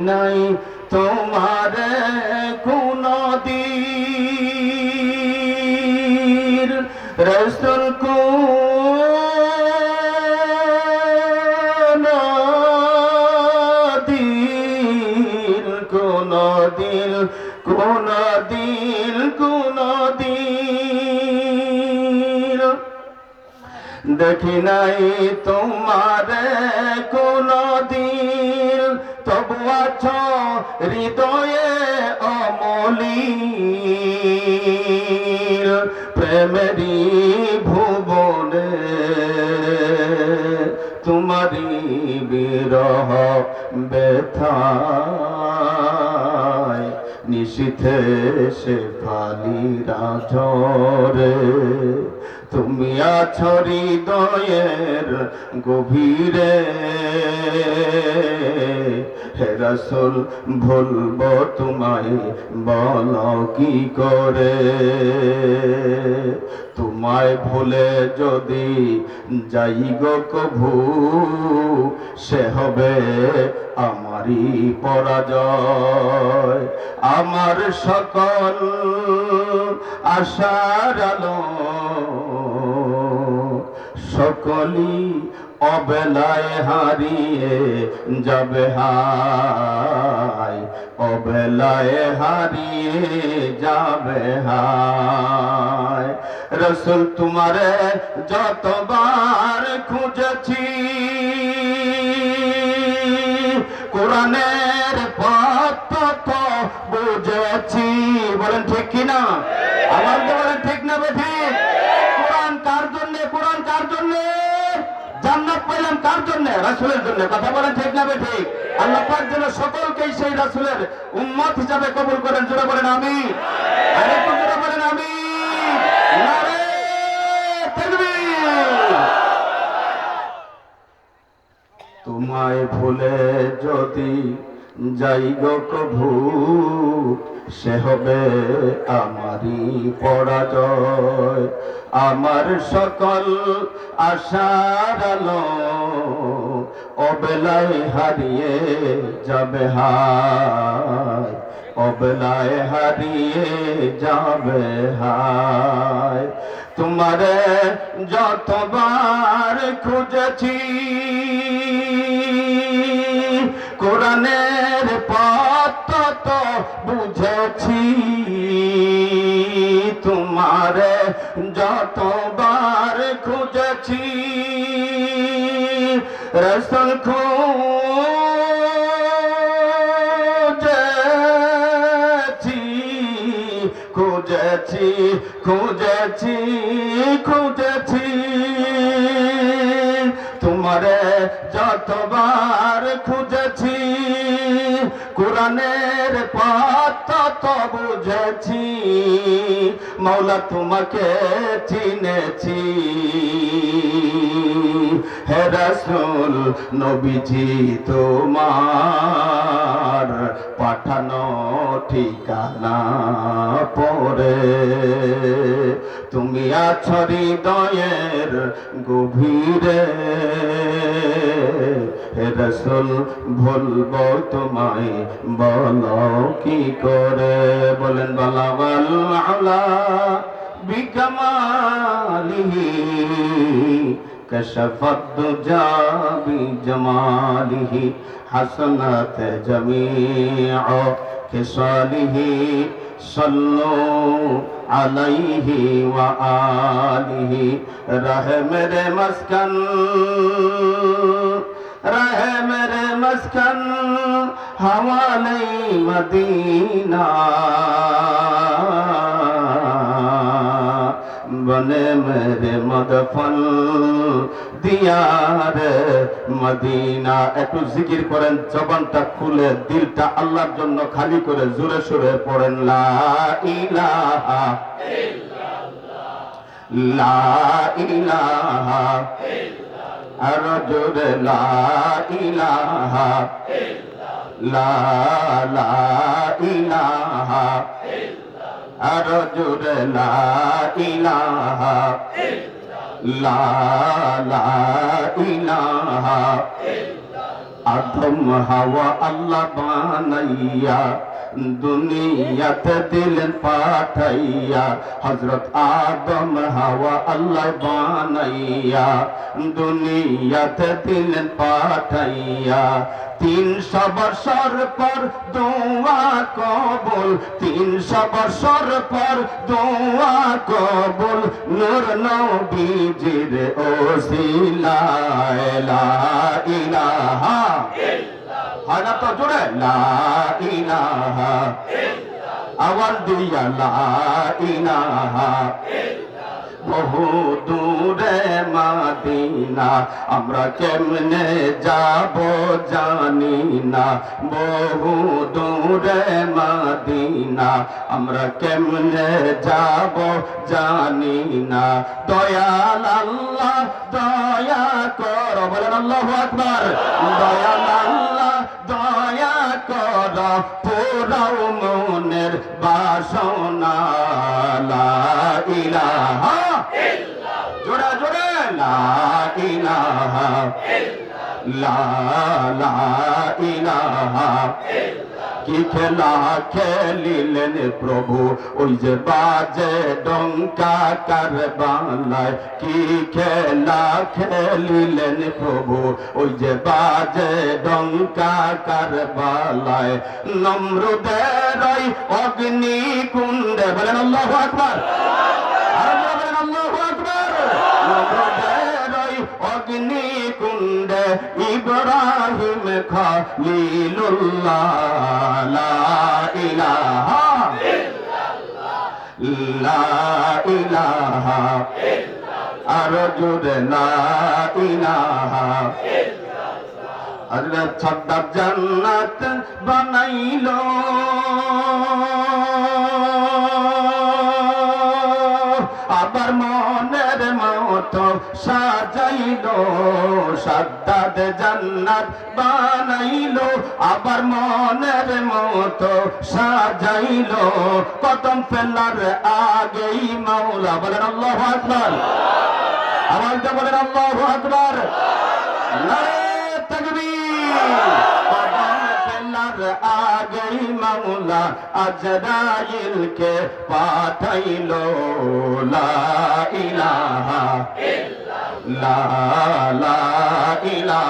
নাই তোমার কুনদীর রসুল কুনদীর কুনদীর কুনদীর কুনদীর। দেখি নাই তোমার কোন তবু আছো হৃদয়ে অমলির প্রেমেরই ভুবনে। তোমারি বিরহ ব্যথায় নিশীথে সে ফালিরা ঝরে তুমি আছো হৃদয়ের গভীরে। হে রসুল, ভুলবো তোমায়, বল কি করে? তোমায় ভুলে যদি যাই গো কভু, সে হবে আমারই পরাজয়। আমার সকল আশার আলো সকলি অবেলায় হারিয়ে যাবে হাই অবেলায় হারিয়ে যাবে হাই রসুল তোমারে যতবার খুঁজেছি, কোরআনের পথ তো বুঝেছি। বলেন ঠিক কিনা? জান্নাত পেলাম কার জন্য? রাসূলের জন্য। কথা বলেন ঠিক না ঠিক আল্লাহ পাক যেন সকলকেই সেই রাসূলের উম্মত হিসাবে কবুল করেন। জোরে বলেন আমি আরেকটু জোরে বলেন আমি তোমায় ভুলে যদি যাই গো কভু, সে হবে আমারই পরাজয়। আমার সকল আশার আলো অবেলায় হারিয়ে যাবে হায়, অবেলায় হারিয়ে যাবে হায়। তোমারে যতবার খুঁজেছি, কোরআনের পথ তো বুঝেছি। তোমারে যতবার খুঁজেছি রসল খুঁজেছি খুঁজেছি খুঁজেছি খুঁজেছি। তোমারে যতবার খুঁজেছি কোরআনের পথ বুঝেছি মৌলা তোমাকে চিনেছি। হে রসুল নবীজি, তোমার পাঠানো ঠিকানা পরে তুমি আছো হৃদয়ের গভীরে। হে রসুল, ভুলব তোমায় বলো কি করে? বলেন বালাবাল আলা বিকামালিহি কশফত দুজাবি জমালিহি হাসনাত জমিউ কিসালিহি সল্লু আলাইহি ওয়া আলিহি রহমের মাসকান রহে মেরে মস্কন হামালে মদিনা বনে মেরে মদফল দিয়ার মদিনা একটু জিকির করেন, জবানটা খুলে, দিলটা আল্লাহর জন্য খালি করে জোরে সুরে পড়েন, লা ইলাহা লা ইলাহা আর জোরে লা ইলাহা লা লা ইলাহা আর জোরে লা হাওয়া আল্লাহ বানাইয়া দুনিয়াতে দিলেন পাঠাইয়া। হজরত আদম হাওয়া আল্লাহ বানাইয়া দুনিয়াতে দিলেন পাঠাইয়া। তিনশো বছর পর দোয়া কবুল, তিনশো বছর পর দোয়া কবুল। নূর নবীজির ওসিলায় লা ইলাহা হয় না তো জোরে? লা ইলাহা আওয়াজ দিয়া লা ইলাহা বহু দূরে মাদিনা, আমরা কেমনে যাব জানি না। বহু দূরে মাদিনা, আমরা কেমনে যাব জানি না। দয়াল আল্লাহ, দয়া কর। বলেন আল্লাহ আকবার। দয়াল আল্লাহ। পুরাও মনের বাসনা লা ইলাহা জোড়া জোড়া লা ইলাহা লা লা ইলাহা কি খেলা খেলিলেন প্রভু। ওই যে বাজে ডঙ্কা কারবালায় কি খেলা খেলিলেন প্রভু। ওই যে বাজে ডঙ্কা কারবালায় নম্রদের অগ্নি কুণ্ডে বলেন আল্লাহ আকবার। আল্লাহ আকবার। নম্রদের অগ্নি ইব্রাহিম খলিলুল্লাহ লা ইলাহা লা ইলাহা আর জুড়ে আবার মনের মতো সাজাইলো সাদ্দাত জান্নাত বানাইলো, আবার মনের মতো সাজাইলো। কদম ফেলার আগেই মাওলা বলেন আল্লাহু আকবার। আওয়াজটা বলেন আল্লাহু আকবার। আগেই মাওলা আজরাইলকে পাঠাইলো। লা ইলাহা লা লা লা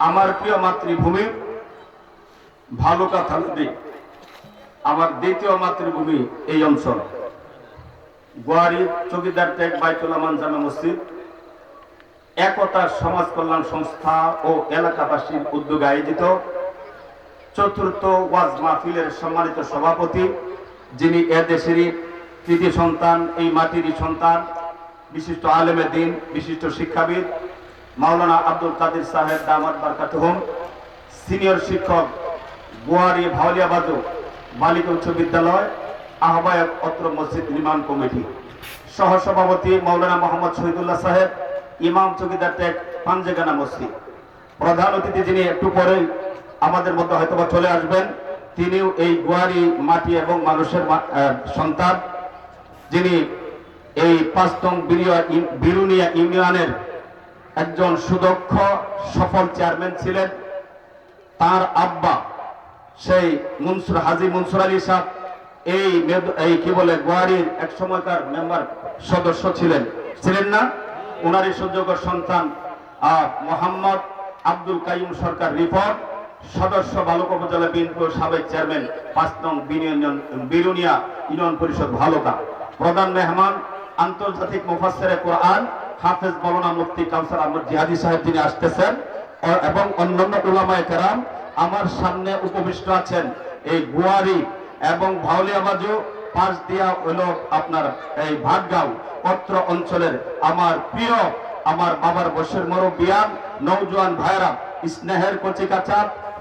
আমার প্রিয় মাতৃভূমি ভালুকা থানদি আমার দ্বিতীয় মাতৃভূমি এই অঞ্চল। গোয়ারি চকিদার টেক বাইতুল্লাহ জামে মসজিদ। একতা সমাজ কল্যাণ সংস্থা ও এলাকাবাসীর উদ্যোগে আয়োজিত চতুর্থ ওয়াজ মাহফিলের সম্মানিত সভাপতি, যিনি এদেশেরই তৃতীয় সন্তান, এই মাটিরই সন্তান, বিশিষ্ট আলেমে দিন, বিশিষ্ট শিক্ষাবিদ, মাওলানা আব্দুল কাদের সাহেব দামাত বারকাতুহুম সিনিয়র শিক্ষক গোয়ারি ভাওলিয়া বাজু বালিকা উচ্চ বিদ্যালয়, আহ্বায়ক অত্র মসজিদ নির্মাণ কমিটি। সহসভাপতি মৌলানা মোহাম্মদ শহীদুল্লাহ সাহেব, ইমাম চকিদার টেক পাঞ্জেগানা মসজিদ। প্রধান অতিথি যিনি একটু পরেই আমাদের মধ্যে হয়তোবা চলে আসবেন, তিনিও এই গোয়ারি মাটি এবং মানুষের সন্তান। যিনি এই পাঁচতম বিরুনিয়া ইউনিয়নের একজন সুদক্ষ, সফল চেয়ারম্যান ছিলেন। তার আব্বা সেই মনসুর হাজি মনসুর আলী সাহ এই এই কি বলে, গোয়ারির এক সময়কার মেম্বার সদস্য ছিলেন। ছিলেন না? ওনারই সুযোগ্য সন্তান মোহাম্মদ আব্দুল কাইম সরকার রিপোর্ট, সদস্য বালক উপজেলা বিএনপির সাবেক চেয়ারম্যান, পাঁচ নং বিরুনিয়া ইউনিয়ন পরিষদ ভালুকা। প্রধান মেহমান, আন্তর্জাতিক মুফাসসিরে কোরআন, হাফেজ মৌলানা মুফতি কাউসার আহমদ জিহাদি সাহেব তিনি আসতেছেন। এবং অন্যান্য উলামায়ে কেরাম আমার সামনে উপবিষ্ট আছেন এই গুয়ারি এবং ভাউলিয়া বাজু পাঁচ দিয়া হলো আপনার এই ভাটগাঁও অত্র অঞ্চলের আমার প্রিয়, আমার বাবার বসের মুরব্বিয়ান নৌজওয়ান ভাইরা স্নেহের কচি কাচা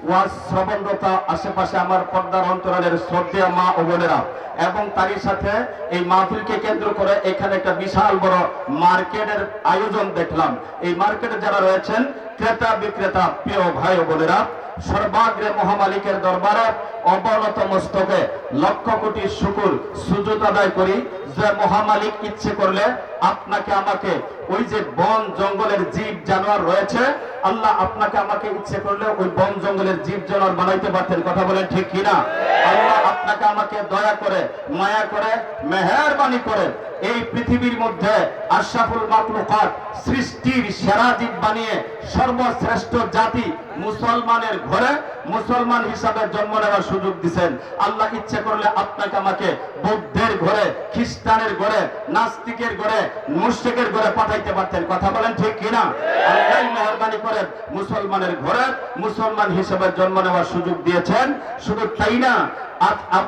ওয়াজ শ্রবণরতা আশেপাশে আমার পর্দার অন্তরালের শ্রদ্ধেয় মা ও বোনেরা। এবং তারই সাথে এই মাহফিলকে কেন্দ্র করে এখানে একটা বিশাল বড় মার্কেটের আয়োজন দেখলাম। এই মার্কেটে যারা রয়েছেন ক্রেতা বিক্রেতা প্রিয় ভাই ও বোনেরা সর্বাগ্রে মহামালিকের দরবারে অবনত মস্তকে লক্ষ কোটি শুকুর সুযোগ আদায় করি। যে মহামালিক ইচ্ছে করলে আপনাকে আমাকে, ওই যে বন জঙ্গলের জীব জানোয়ার রয়েছে, আল্লাহ আপনাকে আমাকে ইচ্ছে করলে ওই বন জঙ্গলের জীব জানোয়ার বানাইতে পারতেন। কথা বলেন ঠিক কিনা? আল্লাহ আপনাকে আমাকে দয়া করে, মায়া করে, মেহেরবানি করে এই পৃথিবীর মধ্যে আশরাফুল মাকলুকাত সৃষ্টির সেরা জীব বানিয়ে সর্বশ্রেষ্ঠ জাতি মুসলমানের ঘরে মুসলমান হিসাবে জন্ম নেওয়ার সুযোগ দিচ্ছেন আল্লাহ ইচ্ছে করলে আপনাকে আমাকে বৌদ্ধের ঘরে খ্রিস্টানের ঘরে, নাস্তিকের ঘরে, মুশ্রিকের ঘরে পাঠাইতে পারতেন। কথা বলেন ঠিক কিনা? আল্লাহ মেহরবানি করে মুসলমানের ঘরে মুসলমান হিসেবে জন্ম নেওয়ার সুযোগ দিয়েছেন। শুধু তাই না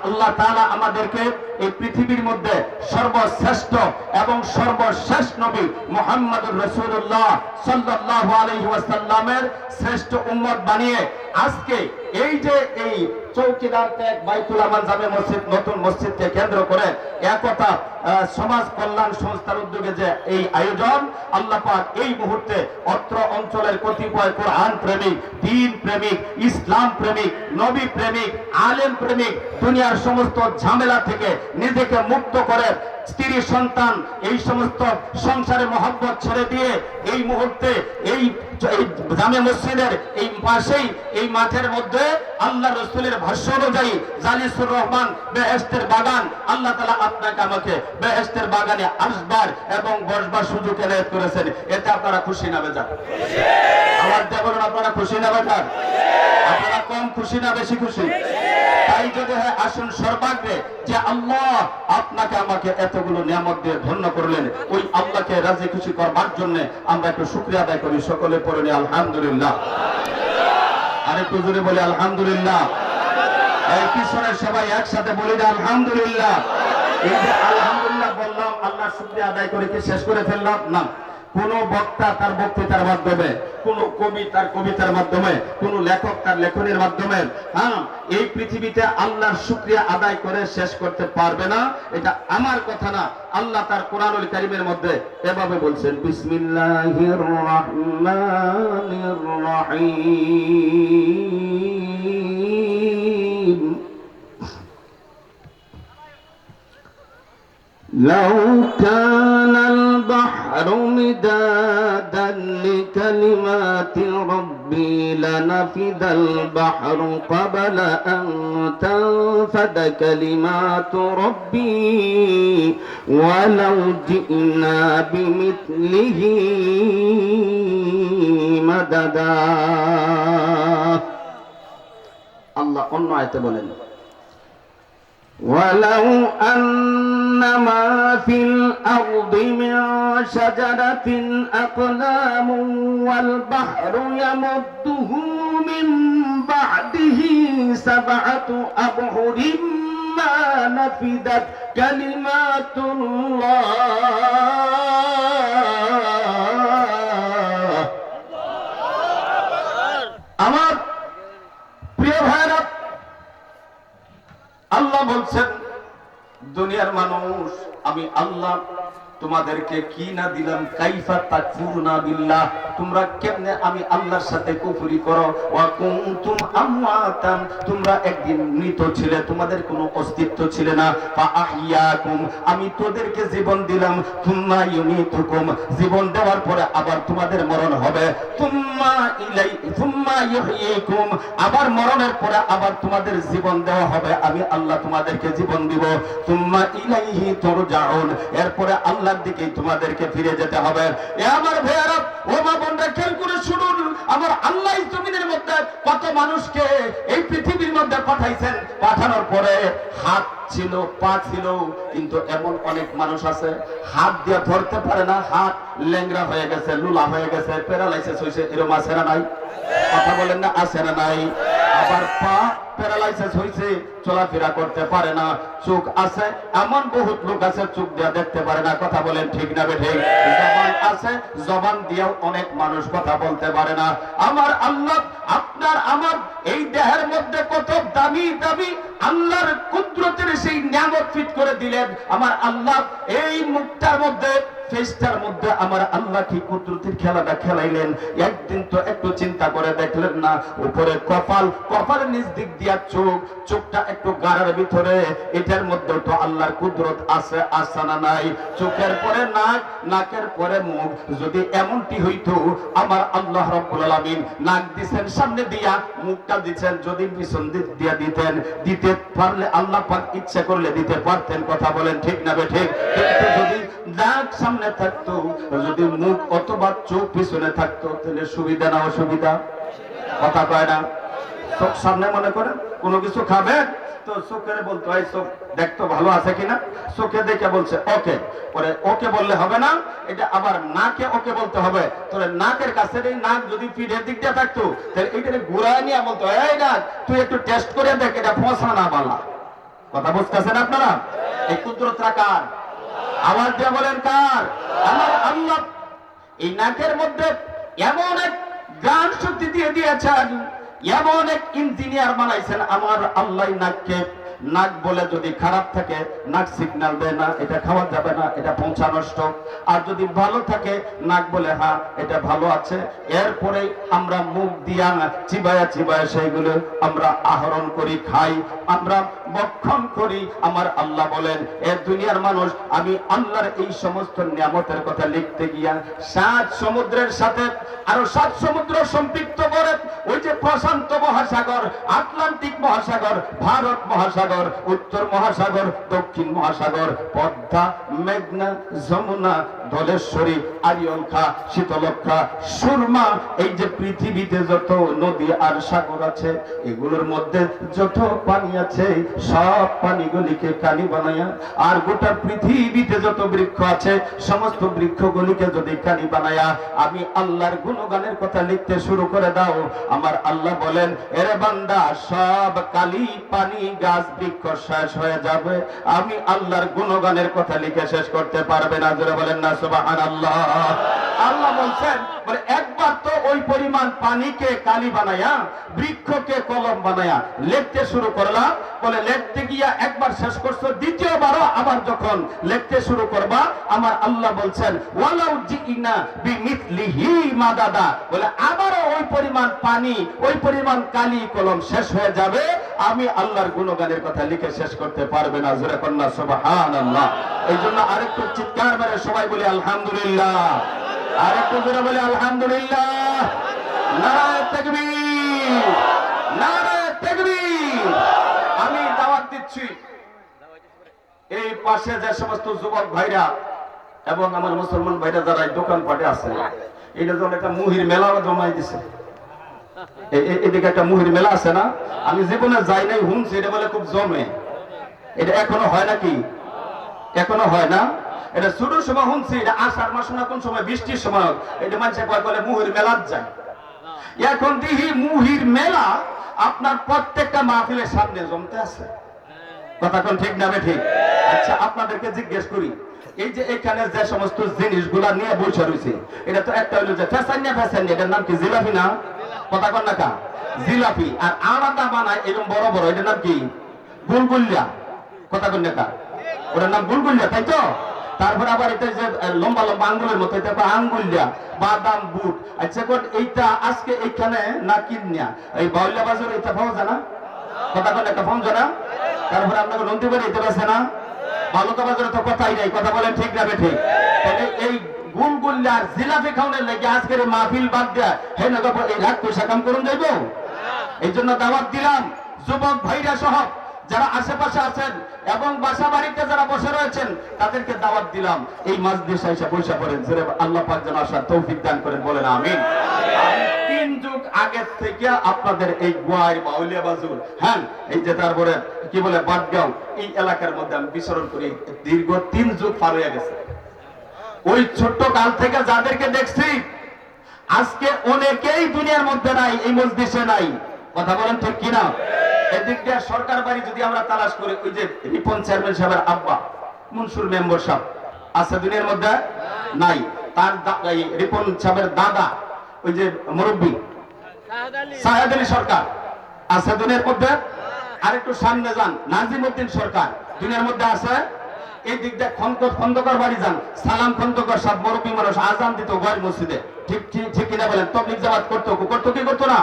আল্লাহ তাআলা আমাদেরকে এই পৃথিবীর মধ্যে সর্বশ্রেষ্ঠ এবং সর্বশেষ নবী মোহাম্মদ রসুল্লাহ সাল্লাল্লাহু আলাইহি শ্রেষ্ঠ উম্মত বানিয়ে আজকে এই যে এই চৌকিদার বাইতুল আমান জামে মসজিদ, নতুন মসজিদকে কেন্দ্র করে সমাজ কল্যাণ সংস্থার উদ্যোগে যে এই আয়োজন, আল্লাহ পাক এই মুহূর্তে অত্র অঞ্চলের কতিপয় কোরআন প্রেমিক প্রেমিক, ইসলাম প্রেমিক, নবী প্রেমিক, আলেম প্রেমিক, দুনিয়ার সমস্ত ঝামেলা থেকে নিজেকে মুক্ত করে স্ত্রী, সন্তান, এই সমস্ত সংসারে মহব্বত ছেড়ে দিয়ে এই মুহূর্তে এই এই পাশেই, এই মাঠের মধ্যে ভাষ্য অনুযায়ী রহমান বেহেস্তের বাগান, আল্লাহ তালা আপনাকে আমাকে বেহেস্তের বাগানে এবং বসবার সুযোগ করেছেন। এতে আপনারা খুশি না বেজান আমার দেখুন আপনারা খুশি না বেজান আপনারা কম খুশি না, বেশি খুশি? তাই যদি হয়, আসুন সর্বাগ্রে যে আল্লাহ আপনাকে আমাকে এতগুলো নিয়ামত দিয়ে ধন্য করলেন। ওই আল্লাহকে রাজি খুশি করবার জন্য আমরা একটু শুক্রিয়া আদায় করি। সকলে পড়ে নি আলহামদুলিল্লাহ। আরেকটু জোরে বলি, আলহামদুলিল্লাহ। এই পিছনের সবাই একসাথে বলি যে আলহামদুলিল্লাহ। এই যে আলহামদুলিল্লাহ বললাম, আল্লাহ শুক্রিয়া আদায় করে কি শেষ করে ফেললাম? না। কোন বক্তা তার বক্তৃতার মাধ্যমে কোন কবি তার কবিতার মাধ্যমে কোন লেখক তার লেখনের মাধ্যমে হ্যাঁ এই পৃথিবীতে আল্লাহর শুক্রিয়া আদায় করে শেষ করতে পারবে না এটা আমার কথা না আল্লাহ তার কোরআনুল কারিমের মধ্যে এভাবে বলছেন বিসমিল্লাহির রহমানির রহিম لو كان البحر مدادا لكلمات ربي لنفذ البحر قبل أن تنفد كلمات ربي. ولو جئنا بمثله مددا. الله أنه آية يتبولن ولو أن ما في الأرض من شجرة أقلام والبحر يمده من بعده سبعة أبحر ما نفدت كلمات الله দুনিয়ার মানুষ আমি আল্লাহ তোমাদেরকে কি না দিলাম কাইফা তাকফুরুনা বিল্লাহ। তোমরা কেমনে আমি আল্লাহর সাথে কুফরি করো? ওয়া কুনতুম আমওয়াতান, তোমরা একদিন মৃত ছিলে, তোমাদের কোনো অস্তিত্ব ছিল না। ফা আহিয়াকুম আমি তোদেরকে জীবন দিলাম। তুম্মা ইউমিতুকুম, জীবন দেওয়ার পরে আবার তোমাদের মরণ হবে। তুম্মা ইলাই তুম্মা ইহয়িকুম আবার মরণের পরে আবার তোমাদের জীবন দেওয়া হবে। আমি আল্লাহ তোমাদেরকে জীবন দিব। তুম্মা ইলাইহি তুরজাউন, এরপরে আল্লাহর দিকেই তোমাদেরকে ফিরে যেতে হবে। এ আমার ভাইয়ারা, ও মা বোনরা খেয়াল করে শুনুন। আমার আল্লাহ জমিনের মধ্যে কত মানুষকে এই পৃথিবীর মধ্যে পাঠাইছেন। পাঠানোর পরে হাত ছিল, পা ছিল, কিন্তু এমন অনেক মানুষ আছে, হাত দিয়ে ধরতে পারে না, হাত ল্যাংরা হয়ে গেছে, লুলা হয়ে গেছে, প্যারালাইসিস হয়েছে এরকম আছে নাই? কথা বলেন না, আছে নাই? আবার পা প্যারালাইসিস হয়েছে চলাফেরা করতে পারে না, চোখ আছে, এমন বহুত লোক আছে, চোখ দিয়ে দেখতে পারে না, কথা বলেন ঠিক না বেঠিক জবান আছে, জবান দিয়েও অনেক মানুষ কথা বলতে পারে না। আমার আল্লাহ, আপনার আমার এই দেহের মধ্যে কত দামি দামি, আল্লাহর কুদরতের সেই নিয়ামত ফিট করে দিলেন। আমার আল্লাহ, এই মুখটার মধ্যে ফেসটার মধ্যে আমার আল্লাহ কি কুদরতের খেলাটা খেলাইলেন? একদিন তো একটু চিন্তা করে দেখলেন না, উপরে কপাল, কপালের নিচ দিক দিয়া চোখ, চোখটা একটু গাড়ার ভিতরে, এটার মধ্যে তো আল্লাহর কুদরত আছে আসা না নাই? চোখের পরে নাক, নাকের পরে মুখ। যদি এমনটি হইতো, আমার আল্লাহ রব্বুল আলামিন নাক দিছেন, সামনে দিয়া মুখটা দিছেন, যদি পিছন দিক দিয়া দিতেন, দিতে পারলে আল্লাহ পাক ইচ্ছা করলে দিতে পারতেন, কথা বলেন ঠিক না বে ঠিক? কিন্তু যদি নাক সামনে থাকতো, যদি মুখ অথবা চোখ পিছনে থাকতো, তাহলে সুবিধা না অসুবিধা? কথা কয় না? চোখ সামনে মনে করেন, কোনো কিছু খাবেন তো চোখের বলতে হয় চোখ দেখতো ভালো আছে কিনা? চোখে দেখে বলছে, ওকে। পরে ওকে বললে হবে না, এটা আবার নাকে ওকে বলতে হবে। তোর নাকের কাছে এই নাক যদি পিঠের দিক দিয়ে থাকতো, তাহলে ঘুরায় নিয়ে বলতো, এই নাক, তুই একটু টেস্ট করে দেখ, এটা ফসা না কথা বুঝতেছেন আপনারা? এই কুদরতরা কার আওয়াজ দিয়ে বলেন কার? আমার আল্লাহ এই নাকের মধ্যে এমন এক গান শক্তি দিয়ে দিয়েছেন, এমন এক ইঞ্জিনিয়ার বানাইছেন, আমার আল্লাহ নাককে নাক বলে যদি খারাপ থাকে, নাক সিগন্যাল দেয় না, এটা খাওয়া যাবে না, এটা পৌঁছা নষ্ট। আর যদি ভালো থাকে, নাক বলে হ্যাঁ এটা ভালো আছে। এরপরে আমরা মুখ দিয়া চিবায়া চিবায়া সেইগুলো আমরা আহরণ করি, খাই। আমরা বক্ষণ করি, আমার আল্লাহ বলেন, এ দুনিয়ার মানুষ, আমি আল্লাহর এই সমস্ত নিয়ামতের কথা লিখতে গিয়া সাত সমুদ্রের সাথে আরও সাত সমুদ্র সম্পৃক্ত করে, ওই যে প্রশান্ত মহাসাগর, আটলান্টিক মহাসাগর, ভারত মহাসাগর উত্তর মহাসাগর, দক্ষিণ মহাসাগর, পদ্মা, মেঘনা, যমুনা, ধলেশ্বরী আরিয়ঙ্কা শীতলক্ষা সুরমা, এই যে পৃথিবীতে যত নদী আর সাগর আছে, এগুলোর মধ্যে যত পানি আছে, সব পানিগুলিকে কালি বানায়া, আর গোটা পৃথিবীতে যত বৃক্ষ আছে, সমস্ত বৃক্ষগুলিকে যদি কালি বানায়া, আমি আল্লাহর গুণগানের কথা লিখতে শুরু করে দাও। আমার আল্লাহ বলেন, এরে বান্দা, সব কালি পানি, গাছ বৃক্ষ শেষ হয়ে যাবে। আমি আল্লাহর গুণগানের কথা লিখে শেষ করতে পারবে না। জোরে বলেন না সুবাহান আল্লাহ আল্লাহ বলছেন বলে একবার তো ওই পরিমাণ পানিকে কালি বানায়া, বৃক্ষকে কলম বানায়া লিখতে শুরু করলাম। বলে, লিখতে গিয়া একবার শেষ করছ, দ্বিতীয়বারও আবার যখন লিখতে শুরু করবা, আমার আল্লাহ বলছেন বলে, আবারও ওই পরিমাণ পানি, ওই পরিমাণ কালি কলম শেষ হয়ে যাবে। আমি আল্লাহর গুণগানের কথা লিখে শেষ করতে পারবে না। জোরে কন্যা, সুবহানাল্লাহ। এই জন্য আরেকটু চিৎকার মেরে সবাই বলি, আলহামদুলিল্লাহ। বলি, আলহামদুলিল্লাহ। আমি দাওয়াত দিচ্ছি, এই পাশে যে সমস্ত যুবক ভাইরা এবং আমার মুসলমান ভাইরা যারা দোকানপাটে আছে, এটা যেন একটা মুহির মেলা জমাই দিছে। এদিকে একটা মুহির মেলা আছে না? আমি জীবনে যাই নাই শুনছি এটা বলে খুব জমে। এটা এখনও হয় নাকি? এখনও হয় না? এটা ছোট সময় শুনছি, এটা আষাঢ় মাস না, কোন সময় বৃষ্টির সময়। এটা মানুষে কয়, বলে মুহির মেলার যায়। এখন দেখি মুহির মেলা আপনার প্রত্যেকটা মাহফিলের সামনে জমতে আছে। কথা কোন ঠিক না ঠিক? আচ্ছা আপনাদেরকে জিজ্ঞেস করি, এই যে এখানে যে সমস্ত জিনিসগুলা নিয়ে বসে রয়েছে, এটা তো একটা হলো যে ফ্যাসানিয়া ফ্যাসানিয়া এটার নাম কি জিলাপি না? কথা কন না কা? জিলাপি। আর আলাদা বানায় এরকম বড় বড়, এটার নাম কি? গুলগুলিয়া। কথা কন না কা? ওটার নাম গুলগুলিয়া, তাই তো? তারপরে আবার এটা যে লম্বা লম্বা আঙ্গুলের মতো, এটা আঙ্গুলিয়া, বাদাম, বুট। আচ্ছা কোন এইটা আজকে এইখানে না কিনিয়া? এই বাউলিয়া বাজার এটা পাওয়া যায় না? কথা কোন একটা ফোন জানা তারপরে আপনাকে নন্দী করে দিতে পারছে না? বালুকা বাজারে তো কথাই নাই, কথা বলেন ঠিক না ঠিক তাহলে এই গুলগুল্লা আর জিলাপি খাওয়ানোর লেগে আজকের মাহফিল বাদ দেয়া হে না এই রাত পয়সা কাম করুন যাইব? এই জন্য দাওয়াত দিলাম। যুবক ভাইরা সহ যারা আশেপাশে আছেন এবং বাসা বাড়িতে যারা বসে রয়েছেন, তাদেরকে দাওয়াত দিলাম। এই মাছ দেশে এসে পয়সা করেন আল্লাহ পাক যেন আসার তৌফিক দান করেন, বলেন তিন যুগ থেকে আপনাদের এই বাজুর হ্যাঁ এই যে তারপরে কি বলে, বাটগাঁও, এই এলাকার মধ্যে আমি বিচরণ করি। দীর্ঘ তিন যুগ পার হয়ে গেছে। ওই ছোট্ট কাল থেকে যাদেরকে দেখছি, আজকে অনেকেই দুনিয়ার মধ্যে নাই, এই মসজিদে নাই। কথা বলেন ঠিক কিনা? এদিক দিয়ে সরকার বাড়ি যদি আমরা তালাশ করি, ওই যে রিপন চেয়ারম্যান সাহেবের আব্বা, মনসুর মেম্বার সাহেব, আছে দুনিয়ার মধ্যে? নাই। তার রিপন সাহেবের দাদা, ওই যে মুরব্বী সরকার, আছে দুনিয়ার মধ্যে? আর একটু সামনে যান নাজিম উদ্দিন সরকার, দুনিয়ার মধ্যে আছে? এই দিক দিয়ে খন্দ, খন্দকার বাড়ি যান, সালাম খন্দকার মুরব্বী মানুষ, আজান দিত গয় মসজিদে। ঠিক ঠিক ঠিক কিনা বলেন তবলিক জামাত করতো করতো কি করতো না?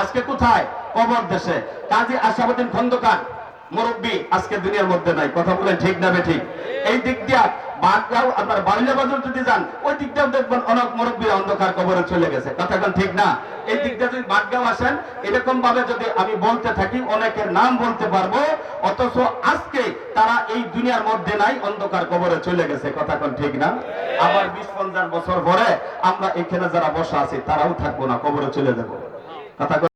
আজকে কোথায়? কবর দেশে। কাজী আশাবুদ্দিন খন্দকার, মুরব্বী, আজকে দুনিয়ার মধ্যে নাই। কথা বলেন ঠিক না ঠিক? এই দিক আপনার যদি যান, ওই দিক দিয়েও দেখবেন অনেক মুরব্বী অন্ধকার কবরে চলে গেছে। কথা এখন ঠিক না? এই দিক দিয়ে যদি আসেন এরকম ভাবে যদি আমি বলতে থাকি, অনেকের নাম বলতে পারব, অথচ আজকে তারা এই দুনিয়ার মধ্যে নাই, অন্ধকার কবরে চলে গেছে। কথা এখন ঠিক না? আবার বিশ পঞ্চাশ বছর পরে আমরা এখানে যারা বসা আছি, তারাও থাকব না, কবরে চলে যাব। কথা